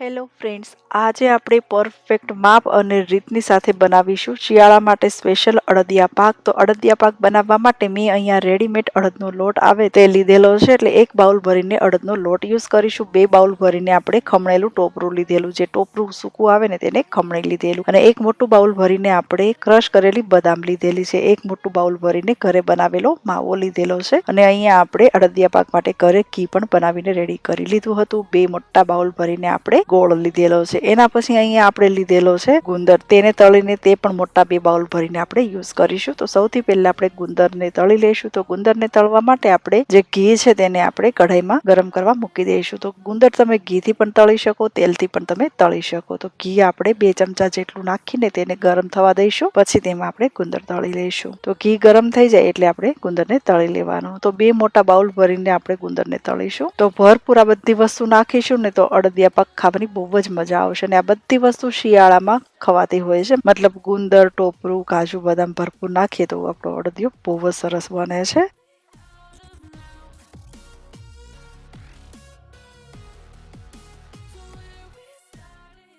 Hello friends આજે આપણે perfect માપ અને રીતની સાથે બનાવીશું. શિયાળા માટે સ્પેશિયલ અડદિયા પાક. તો અડદિયા પાક બનાવવા માટે મેં અહીંયા રેડીમેડ અડદનો લોટ આવે તે લીધેલો છે. એટલે એક બાઉલ ભરીને અડદનો લોટ યુઝ કરીશું. બે બાઉલ ભરીને આપણે ખમણેલું ટોપરું લીધેલું જે ટોપરું સૂકું આવે ને તેને ખમણી લીધેલું. અને એક મોટું બાઉલ ભરીને આપણે ક્રશ કરેલી બદામ લીધેલી છે. એક મોટું બાઉલ ભરીને ઘરે બનાવેલો માવો લીધેલો છે. અને અહીંયા આપણે અડદિયા પાક માટે ઘરે ઘી પણ બનાવીને રેડી કરી લીધું હતું. બે મોટા બાઉલ ભરીને આપણે ગોળ લીધેલો છે. એના પછી અહીંયા આપણે લીધેલો છે ગુંદર. તેને તળીને તે પણ મોટા બે બાઉલ ભરીને આપણે યુઝ કરીશું. તો સૌથી પહેલા આપણે ગુંદરને તળી લઈશું. તો ગુંદરને તળવા માટે આપણે જે ઘી છે તેને આપણે કઢાઈમાં ગરમ કરવા મૂકી દઈશું. તો ગુંદર તમે ઘીથી પણ તળી શકો, તેલથી પણ તમે તળી શકો. તો ઘી આપણે બે ચમચા જેટલું નાખીને તેને ગરમ થવા દઈશું. પછી તેમાં આપણે ગુંદર તળી લઈશું. તો ઘી ગરમ થઈ જાય એટલે આપણે ગુંદરને તળી લેવાનું. તો બે મોટા બાઉલ ભરીને આપણે ગુંદરને તળીશું. તો ભરપૂર આ બધી વસ્તુ નાખીશું ને તો અડદિયા પાક ખાવાની બહુ જ મજા આવશે અને આ બધી વસ્તુ શિયાળામાં ખવાતી હોય છે. મતલબ ગુંદર, ટોપરું, કાજુ, બદામ ભરપૂર નાખીએ તો આપણો અડદિયો બહુ જ સરસ બને છે.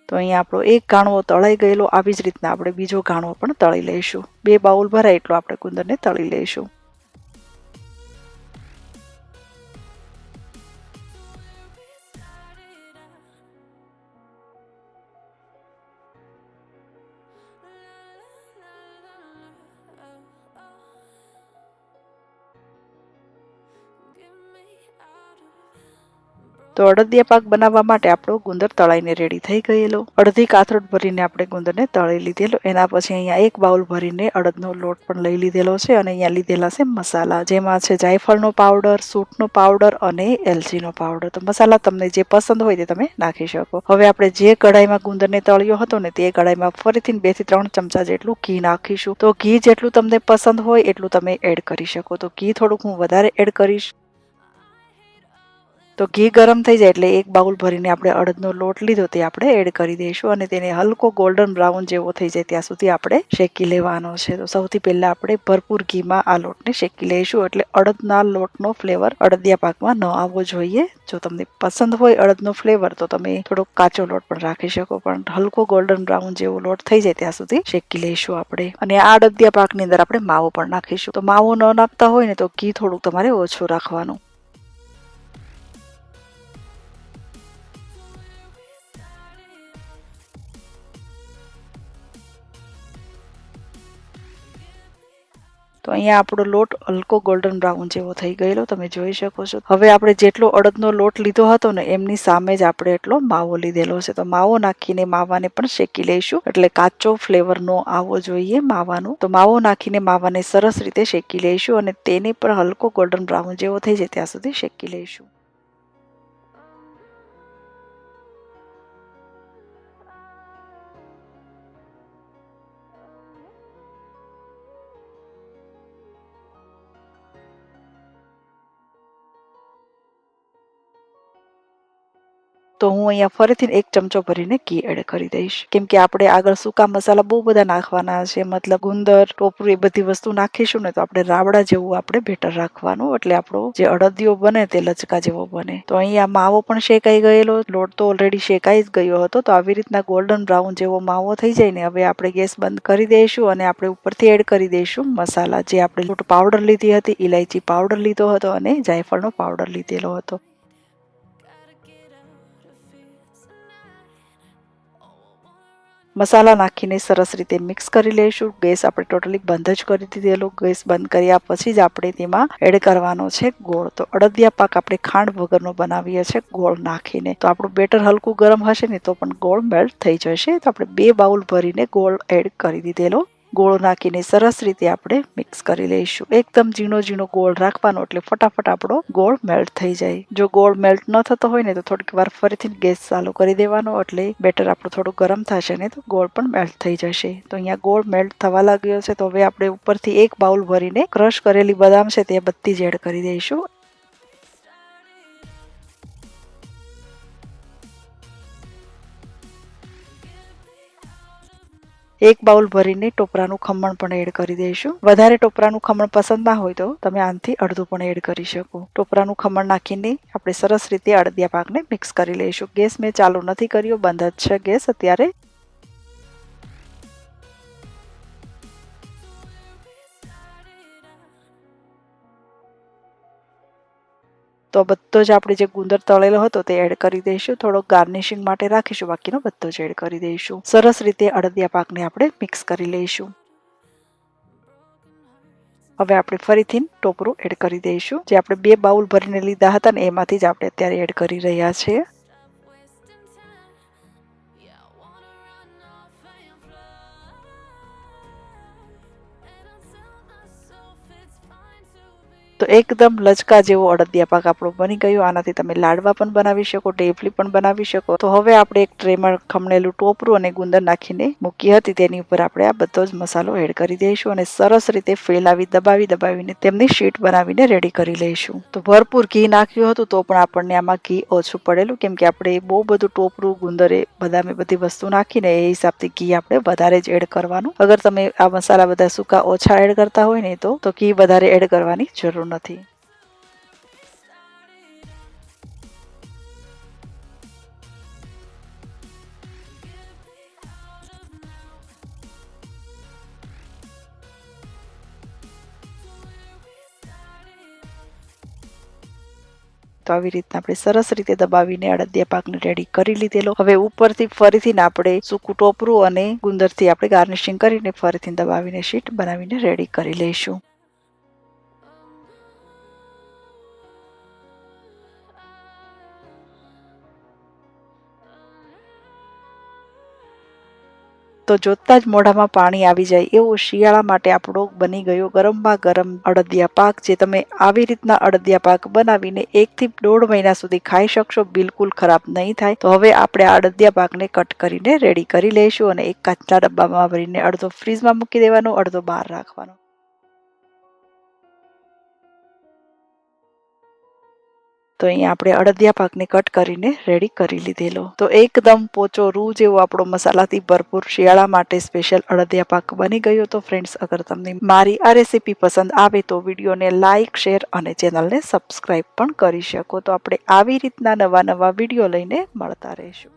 તો અહીંયા આપણો એક ગાણવો તળાઈ ગયેલો. આવી જ રીતના આપણે બીજો ગાણવો પણ તળી લઈશું. બે બાઉલ ભરાય એટલો આપણે ગુંદરને તળી લઈશું. તો અડદિયા પાક બનાવવા માટે આપણો ગુંદર તળાઈને રેડી થઈ ગયેલો. અડધી કાથરોટ ભરીને આપણે ગુંદરને તળી લીધેલો. એના પછી અહીંયા એક બાઉલ ભરીને અડદનો લોટ પણ લઈ લીધેલો છે અને અહીંયા લીધેલા છે મસાલા. જેમાં છે જાયફળનો પાવડર સૂટનો પાવડર અને એલચીનો પાવડર તો મસાલા તમને જે પસંદ હોય તે તમે નાખી શકો. હવે આપણે જે કઢાઈમાં ગુંદરને તળ્યો હતો ને તે કઢાઈમાં ફરીથી બેથી ત્રણ ચમચા જેટલું ઘી નાખીશું. તો ઘી જેટલું તમને પસંદ હોય એટલું તમે એડ કરી શકો. તો ઘી થોડુંક હું વધારે એડ કરીશ. તો ઘી ગરમ થઈ જાય એટલે એક બાઉલ ભરીને આપણે અડદનો લોટ લીધો તે આપણે એડ કરી દઈશું અને તેને હલકો ગોલ્ડન બ્રાઉન જેવો થઈ જાય ત્યાં સુધી આપણે શેકી લેવાનો છે. તો સૌથી પહેલાં આપણે ભરપૂર ઘીમાં આ લોટને શેકી લઈશું એટલે અડદના લોટનો ફ્લેવર અડદિયા પાકમાં ન આવવો જોઈએ. જો તમને પસંદ હોય અડદનો ફ્લેવર તો તમે થોડોક કાચો લોટ પણ રાખી શકો, પણ હલકો ગોલ્ડન બ્રાઉન જેવો લોટ થઈ જાય ત્યાં સુધી શેકી લઈશું આપણે. અને આ અડદિયા પાકની અંદર આપણે માવો પણ નાખીશું. તો માવો ન નાખતા હોય ને તો ઘી થોડુંક તમારે ઓછું રાખવાનું. તો અહીંયા આપણો લોટ હલકો ગોલ્ડન બ્રાઉન જેવો થઈ ગયેલો, તમે જોઈ શકો છો. હવે આપણે જેટલો અડદનો લોટ લીધો હતો ને, એમની સામે જ આપણે એટલો માવો લીધેલો છે. તો માવો નાખીને માવાને પણ શેકી લઈશું. એટલે કાચો ફ્લેવર નો આવવો જોઈએ માવાનો. તો માવો નાખીને માવાને સરસ રીતે શેકી લઈશું અને તેને પણ હલકો ગોલ્ડન બ્રાઉન જેવો થઈ જાય ત્યાં સુધી શેકી લઈશું. તો હું અહીંયા ફરીથી એક ચમચો ભરીને ઘી એડ કરી દઈશ. કેમ કે આપણે આગળ સૂકા મસાલા બહુ બધા નાખવાના છે. મતલબ ગુંદર, ટોપરું એ બધી વસ્તુ નાખીશું ને તો આપણે રાવડા જેવું આપણે બેટર રાખવાનું. એટલે આપણો જે અડદિયો બને તે લચકા જેવો બને. તો અહીંયા માવો પણ શેકાઈ ગયેલો. લોટ તો ઓલરેડી શેકાઈ જ ગયો હતો. તો આવી રીતના ગોલ્ડન બ્રાઉન જેવો માવો થઈ જાય ને હવે આપણે ગેસ બંધ કરી દઈશું અને આપણે ઉપરથી એડ કરી દઈશું મસાલા. જે આપણે લોટ પાવડર લીધી હતી ઇલાયચી પાવડર લીધો હતો અને જાયફળનો પાવડર લીધેલો હતો. મસાલા નાખીને સરસ રીતે મિક્સ કરી લઈશું. ગેસ આપણે ટોટલી બંધ જ કરી દીધેલો ગેસ બંધ કર્યા પછી જ આપણે તેમાં એડ કરવાનો છે ગોળ. તો અડદિયા પાક આપણે ખાંડ વગરનો બનાવીએ છીએ ગોળ નાખીને. તો આપણું બેટર હલકું ગરમ હશે ને તો પણ ગોળ મેલ્ટ થઈ જશે. તો આપણે બે બાઉલ ભરીને ગોળ એડ કરી દીધેલો. ગોળ નાખીને સરસ રીતે આપણે મિક્સ કરી લઈશું. એકદમ ઝીણો ઝીણો ગોળ રાખવાનો એટલે ફટાફટ આપણો ગોળ મેલ્ટ થઈ જાય. જો ગોળ મેલ્ટ ન થતો હોય ને તો થોડીક વાર ફરીથી ગેસ ચાલુ કરી દેવાનો એટલે બેટર આપણું થોડું ગરમ થશે ને તો ગોળ પણ મેલ્ટ થઈ જશે. તો અહીંયા ગોળ મેલ્ટ થવા લાગ્યો છે તો હવે આપણે ઉપરથી એક બાઉલ ભરીને ક્રશ કરેલી બદામ છે તે બધી જ એડ કરી દઈશું. એક બાઉલ ભરીને ટોપરાનું ખમણ પણ એડ કરી દઈશું. વધારે ટોપરાનું ખમણ પસંદ ના હોય તો તમે આનાથી અડધું પણ એડ કરી શકો. ટોપરાનું ખમણ નાખીને આપણે સરસ રીતે અડદિયા પાકને મિક્સ કરી લઈશું. ગેસ મેં ચાલુ નથી કર્યો, બંધ જ છે ગેસ, અત્યારે તો બધો જ આપણે જે ગુંદર તળેલો હતો તે એડ કરી દઈશું. થોડો ગાર્નિશિંગ માટે રાખીશું. બાકીનો બધો જ એડ કરી દઈશું. સરસ રીતે અડદિયા પાકને આપણે મિક્સ કરી લઈશું. હવે આપણે ફરીથી ટોપરું એડ કરી દઈશું. જે આપણે બે બાઉલ ભરીને લીધા હતા ને એમાંથી જ આપણે અત્યારે એડ કરી રહ્યા છીએ. તો એકદમ લચકા જેવો અડદિયા પાક આપણો બની ગયો. આનાથી તમે લાડવા પણ બનાવી શકો ઢેફલી પણ બનાવી શકો. તો હવે આપણે એક ટ્રેમાં ખમણેલું ટોપરું અને ગુંદર નાખીને મૂકી હતી. તેની ઉપર આપણે આ બધો જ મસાલો એડ કરી દઈશું અને સરસ રીતે ફેલાવી, દબાવી, દબાવીને તેમની શીટ બનાવીને રેડી કરી લઈશું. તો ભરપૂર ઘી નાખ્યું હતું તો પણ આપણને આમાં ઘી ઓછું પડેલું, કેમ કે આપણે બહુ બધું ટોપરું, ગુંદરે બદામે બધી વસ્તુ નાખીને એ હિસાબથી ઘી આપણે વધારે જ એડ કરવાનું. અગર તમે આ મસાલા બધા સૂકા ઓછા એડ કરતા હોય ને તો ઘી વધારે એડ કરવાની જરૂર નથી. તો આવી રીતના આપણે સરસ રીતે દબાવીને અડદિયા પાકને રેડી કરી લીધેલો. હવે ઉપરથી ફરીથી આપણે સૂકું ટોપરું અને ગુંદરથી આપણે ગાર્નિશિંગ કરીને ફરીથી દબાવીને શીટ બનાવીને રેડી કરી લઈશું. તો જોતા જ મોઢામાં પાણી આવી જાય એવો શિયાળા માટે આપણો બની ગયો ગરમમાં ગરમ અડદિયા પાક, જે તમે આવી રીતના અડદિયા પાક બનાવીને એકથી દોઢ મહિના સુધી ખાઈ શકશો, બિલકુલ ખરાબ નહીં થાય. તો હવે આપણે આ અડદિયા પાકને કટ કરીને રેડી કરી લઈશું અને એક કાચના ડબ્બામાં ભરીને અડધો ફ્રીજમાં મૂકી દેવાનો, અડધો બહાર રાખવાનો. તો અહીંયા આપણે અડદિયા પાકને કટ કરીને રેડી કરી લીધેલો. તો એકદમ પોચો રૂ જેવો આપણો મસાલાથી ભરપૂર શિયાળા માટે સ્પેશિયલ અડદિયા પાક બની ગયો તો ફ્રેન્ડ્સ અગર તમને મારી આ રેસીપી પસંદ આવે તો વિડીયોને લાઇક શેર અને ચેનલને સબસ્ક્રાઇબ પણ કરી શકો. તો આપણે આવી રીતના નવા નવા વીડિયો લઈને મળતા રહીશું.